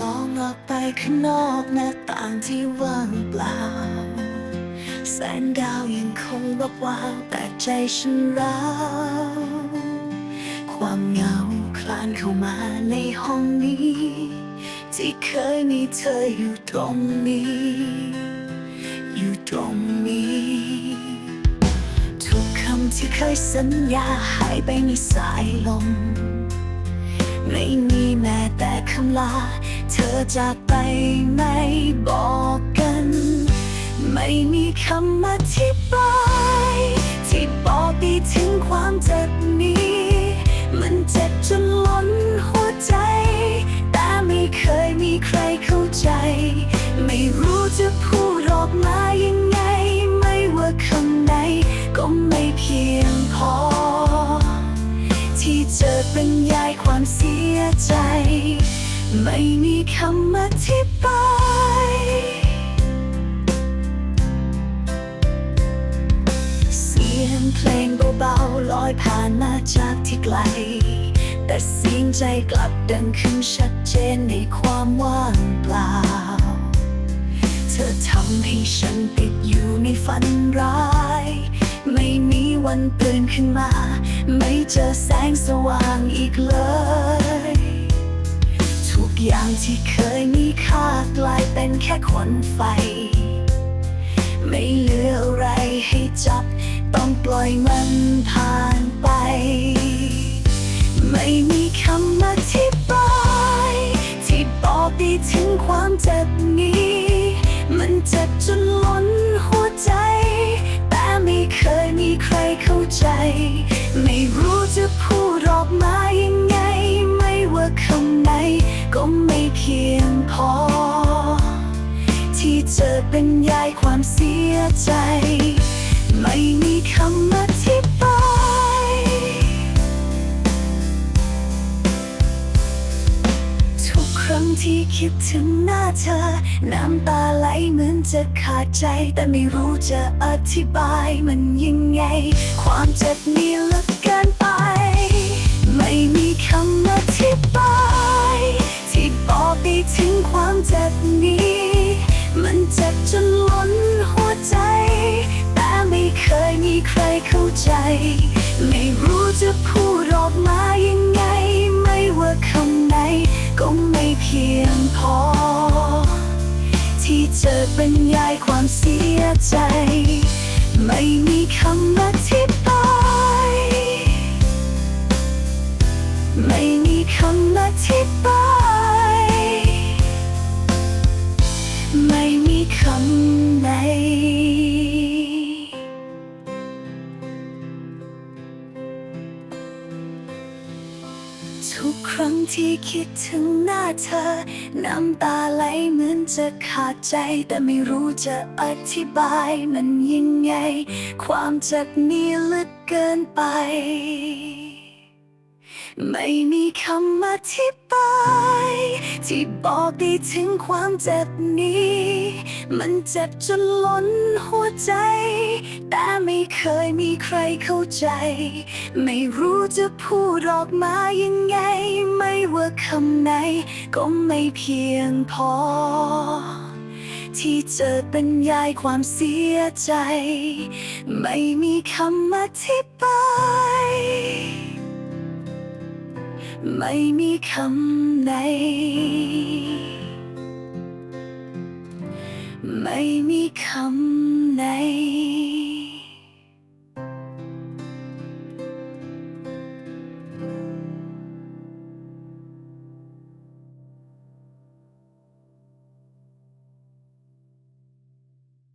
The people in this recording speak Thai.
มองออกไปข้างนอกหน้าต่างที่ว่างเปล่า แสงดาวยังคงวับวาวแต่ใจฉันร้าวความเหงาคลานเข้ามาในห้องนี้ ที่เคยมีเธออยู่ตรงนี้ อยู่ตรงนี้ ทุกคำที่เคยสัญญาหายไปในสายลม ไม่มีแม้แต่คำลา เธอจากไปไม่บอกกัน ไม่มีคำอธิบาย บรรยายความเสียใจ ไม่มีคำอธิบาย เสียงเพลงเบาๆลอยผ่านมาจากที่ไกล แต่เสียงใจกลับดังขึ้นชัดเจนในความว่างเปล่า เธอทำให้ฉันติดอยู่ในฝันร้าย ไม่มีวันตื่นขึ้นมา ไม่เจอแสงสว่างอีกเลย ทุกอย่างที่เคยมีค่ากลายเป็นแค่ควันไฟ ไม่เหลืออะไรให้จับ ต้องปล่อยมันผ่านไป ไม่มีคำอธิบายที่บอกได้ถึงความเจ็บนี้ มันเจ็บจน ใจ ไม่รู้จะพูดออกมายังไง ไม่ว่าคำไหน ก็ไม่เพียงพอ ที่จะเป็นยายความเสียใจ ไม่มีคำอธิ ที่คิดถึงหน้าเธอ น้ำตาไหลเหมือนจะขาดใจ แต่ไม่รู้จะอธิบายมันยังไง ความเจ็บนี้ลึกเกินไป ไม่มีคำอธิบาย ที่บอกได้ถึงความเจ็บนี้ มันเจ็บจนล้นหัวใจ แต่ไม่เคยมีใครเข้าใจ ไม่รู้จะพูด ธอบรรยายความเสียใจ ไม่มีคำอธิบาย ไม่มีคำอธิบาย ครั้งที่คิดถึงหน้าเธอ น้ำตาไหลเหมือนจะขาดใจ แต่ไม่รู้จะอธิบายมันยังไง ความเจ็บนี้ลึกเกินไป ไม่มีคำอธิบายที่บอกได้ถึงความเจ็บนี้ มันเจ็บจนล้นหัวใจ แต่ไม่เคยมีใครเข้าใจ ไม่รู้จะพูดออกมายังไง ไม่ว่าคำไหน ก็ไม่เพียงพอ ที่จะบรรยายความเสียใจ ไม่มีคำอธิบาย ไม่มีคำไหน ไม่มีคำไหน